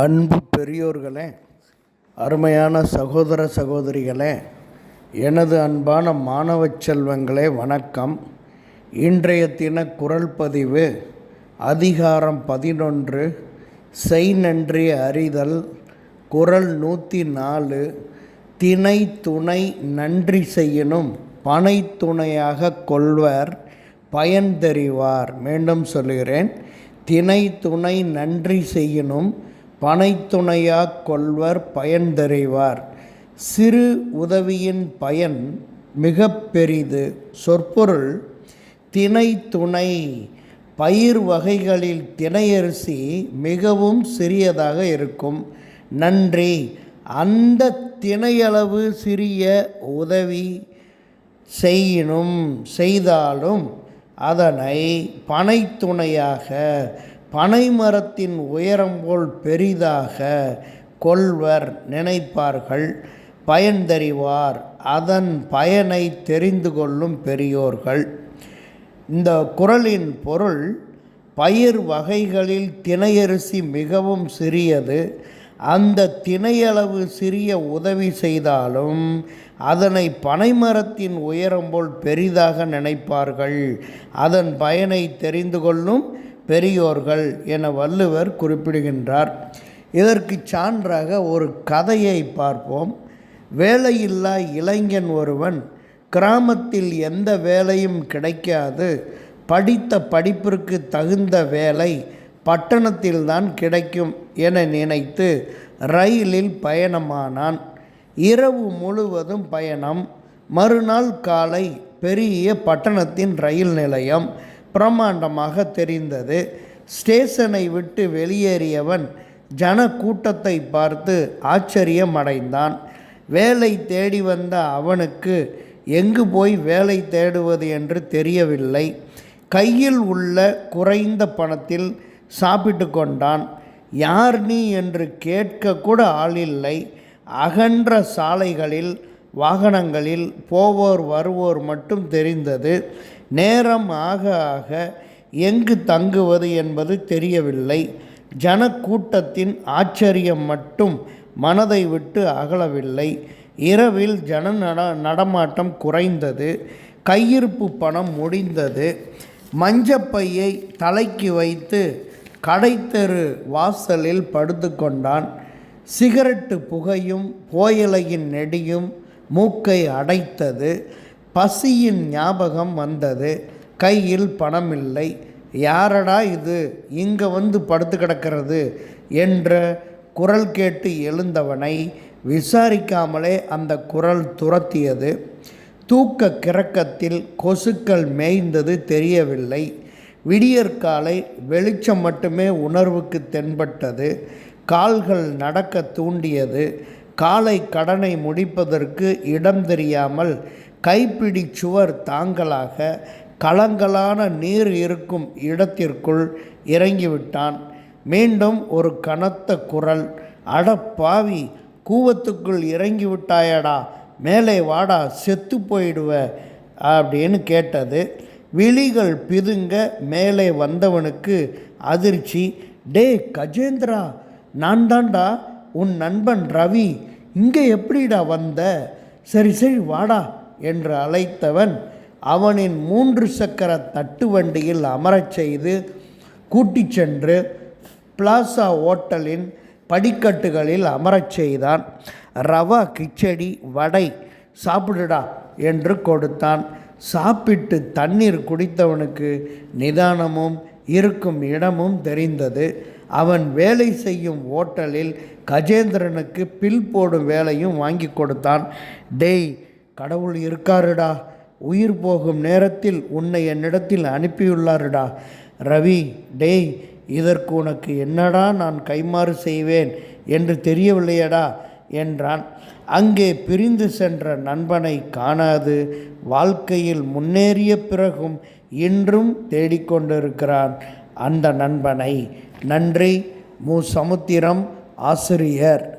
அன்பு பெரியோர்களே அருமையான சகோதர சகோதரிகளே எனது அன்பான மாணவ செல்வங்களே வணக்கம். இன்றைய தின குரல் பதிவு அதிகாரம் பதினொன்று செய் நன்றி அறிதல் குரல் நூற்றி நாலு திணை துணை நன்றி செய்யினும் பனை துணையாக கொள்வர் பயன் தெரிவார் மீண்டும் சொல்கிறேன் திணை துணை நன்றி செய்யினும் பனைத்துணையாக் கொள்வர் பயன்தறிவார். சிறு உதவியின் பயன் மிக பெரிது. சொற்பொருள் திணை துணை பயிர் வகைகளில் திணையரிசி மிகவும் சிறியதாக இருக்கும். நன்றி. அந்த திணையளவு சிறிய உதவி செய்யினும் செய்தாலும் அதனை பனைத்துணையாக பனைமரத்தின் உயரம் போல் பெரிதாக கொள்வர் நினைப்பார்கள். பயன்தறிவார். அதன் பயனை தெரிந்து கொள்ளும் பெரியோர்கள். இந்த குறளின் பொருள் பயிர் வகைகளில் திணையரிசி மிகவும் சிறியது. அந்த திணையளவு சிறிய உதவி செய்தாலும் அதனை பனைமரத்தின் உயரம் போல் பெரிதாக நினைப்பார்கள். அதன் பயனை தெரிந்து கொள்ளும் பெரியோர்கள் என வள்ளுவர் குறிப்பிடுகின்றார். இதற்கு சான்றாக ஒரு கதையை பார்ப்போம். வேலையில்லா இளைஞன் ஒருவன் கிராமத்தில் எந்த வேலையும் கிடைக்காது. படித்த படிப்பிற்கு தகுந்த வேலை பட்டணத்தில்தான் கிடைக்கும் என நினைத்து ரயிலில் பயணமானான். இரவு முழுவதும் பயணம். மறுநாள் காலை பெரிய பட்டணத்தின் ரயில் நிலையம். பிரம்மாண்டமாக தெரிந்தது. ஸ்டேஷனை விட்டு வெளியேறியவன் ஜன கூட்டத்தை பார்த்து ஆச்சரியம் அடைந்தான் வேலை தேடி வந்த அவனுக்கு எங்கு போய் வேலை தேடுவது என்று தெரியவில்லை. கையில் உள்ள குறைந்த பணத்தில் சாப்பிட்டு கொண்டான். யார் நீ? என்று கேட்க கூட ஆளில்லை. அகன்ற சாலைகளில் வாகனங்களில் போவோர் வருவோர் மட்டும் தெரிந்தது. நேரம் ஆக ஆக எங்கு தங்குவது என்பது தெரியவில்லை. ஜனக்கூட்டத்தின் ஆச்சரியம் மட்டும் மனதை விட்டு அகலவில்லை. இரவில் ஜன நட நடமாட்டம் குறைந்தது. கையிருப்பு பணம் முடிந்தது. மஞ்சப்பையை தலைக்கு வைத்து கடைத்தெரு வாசலில் படுத்து கொண்டான் சிகரெட்டு புகையும் போயலையின் நெடியும் மூக்கை அடைத்தது பசியின் ஞாபகம் வந்தது கையில் பணம் இல்லை யாரடா இது? இங்கே வந்து படுத்து கிடக்கிறது? என்ற குரல் கேட்டு எழுந்தவனை விசாரிக்காமலே அந்த குரல் துரத்தியது. தூக்க கிறக்கத்தில் கொசுக்கள் மேய்ந்தது தெரியவில்லை. விடியற்காலை வெளிச்சம் மட்டுமே உணர்வுக்கு தென்பட்டது. கால்கள் நடக்க தூண்டியது. காலை கடனை முடிப்பதற்கு இடம் தெரியாமல் கைப்பிடி சுவர் தாங்களாக கலங்கலான நீர் இருக்கும் இடத்திற்குள் இறங்கிவிட்டான். மீண்டும் ஒரு கனத்த குரல் அடப்பாவி கூவத்துக்குள் இறங்கி விட்டாயடா மேலே வாடா செத்து போயிடுவ அப்படின்னு கேட்டது. விழிகள் பிதுங்க மேலே வந்தவனுக்கு அதிர்ச்சி. டே கஜேந்திரா நான் தான்டா உன் நண்பன் ரவி இங்கே எப்படிடா வந்த? சரி சரி வாடா என்று அழைத்தவன் அவனின் மூன்று சக்கர தட்டு வண்டியில் அமரச் செய்து கூட்டிச் சென்று பிளாசா ஓட்டலின் படிக்கட்டுகளில் அமரச் செய்தான். ரவா கிச்சடி வடை சாப்பிடுடா என்று கொடுத்தான். சாப்பிட்டு தண்ணீர் குடித்தவனுக்கு நிதானமும் இருக்கும் இடமும் தெரிந்தது. அவன் வேலை செய்யும் ஓட்டலில் கஜேந்திரனுக்கு பில் போடும் வேலையும் வாங்கி கொடுத்தான். டேய் கடவுள் இருக்காருடா. உயிர் போகும் நேரத்தில் உன்னை என்னிடத்தில் அனுப்பியுள்ளாருடா. ரவி டேய் இதற்கு உனக்கு என்னடா நான் கைமாறு செய்வேன்? என்று தெரியவில்லையடா என்றான். அங்கே பிரிந்து சென்ற நண்பனை காணாது. வாழ்க்கையில் முன்னேறிய பிறகும் இன்றும் தேடிக்கொண்டிருக்கிறான். அந்த நண்பனை. நன்றி மு சமுத்திரம் ஆசிரியர்.